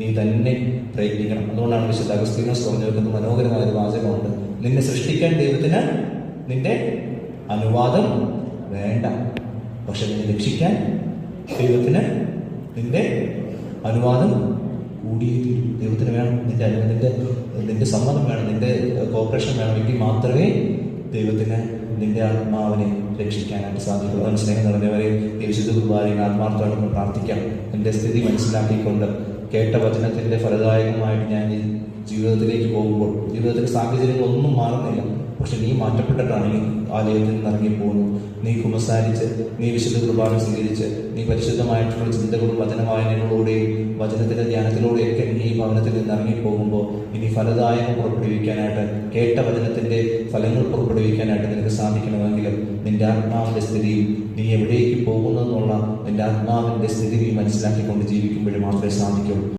നീ തന്നെ പ്രയത്നിക്കണം അതുകൊണ്ടാണ് വിശുദ്ധ അഗസ്തീനോസ് പറഞ്ഞു വെക്കുന്ന മനോഹരമായ ഒരു വാചകമുണ്ട്. നിന്നെ സൃഷ്ടിക്കാൻ ദൈവത്തിന് നിന്റെ അനുവാദം വേണ്ട. പക്ഷെ നിന്നെ രക്ഷിക്കാൻ ദൈവത്തിന് നിന്റെ അനുവാദം കൂടിയേ തീരൂ ദൈവത്തിന് വേണം. നിന്റെ നിന്റെ നിന്റെ സമ്മതം വേണം. നിന്റെ കോപ്പറേഷൻ വേണമെങ്കിൽ മാത്രമേ ദൈവത്തിന് നിന്റെ ആത്മാവിനെ രക്ഷിക്കാനായിട്ട് സാധിക്കുള്ളൂ അവൻ സ്നേഹം നിറഞ്ഞവരെ വിശുദ്ധ കുർബാനയിൽ ആത്മാർത്ഥമായിട്ട് പ്രാർത്ഥിക്കാം. എന്റെ സ്ഥിതി മനസ്സിലാക്കിക്കൊണ്ട് കേട്ട വചനത്തിന്റെ ഫലദായകമായിട്ട് ഞാൻ ജീവിതത്തിലേക്ക് പോകുമ്പോൾ ജീവിതത്തിന്റെ സാഹചര്യങ്ങൾ ഒന്നും മാറുന്നില്ല. പക്ഷെ നീ മാറ്റപ്പെട്ടിട്ടാണ് നീ ആലയത്തിൽ നിന്ന് ഇറങ്ങി നീ കുമസാരിച്ച് നീ വിശുദ്ധ കുർബാന സ്വീകരിച്ച് നീ പരിശുദ്ധമായിട്ടുള്ള ചിന്തകളും വചനവായനകളോടെയും വചനത്തിന്റെ ധ്യാനത്തിലൂടെയൊക്കെ നീ ഈ ഭവനത്തിൽ നിന്ന് ഇറങ്ങി ഫലദായകം പുറപ്പെടുവിക്കാനായിട്ട് കേട്ട വചനത്തിന്റെ ഫലങ്ങൾ പുറപ്പെടുവിക്കാനായിട്ട് നിനക്ക് സാധിക്കണമെങ്കിൽ നിന്റെ ആത്മാവിന്റെ സ്ഥിതിയും നീ എവിടേക്ക് പോകുന്നു എന്നുള്ള നിന്റെ ആത്മാവിന്റെ സ്ഥിതി നീ മനസ്സിലാക്കിക്കൊണ്ട് ജീവിക്കുമ്പോഴേ മാത്രമേ സാധിക്കുള്ളൂ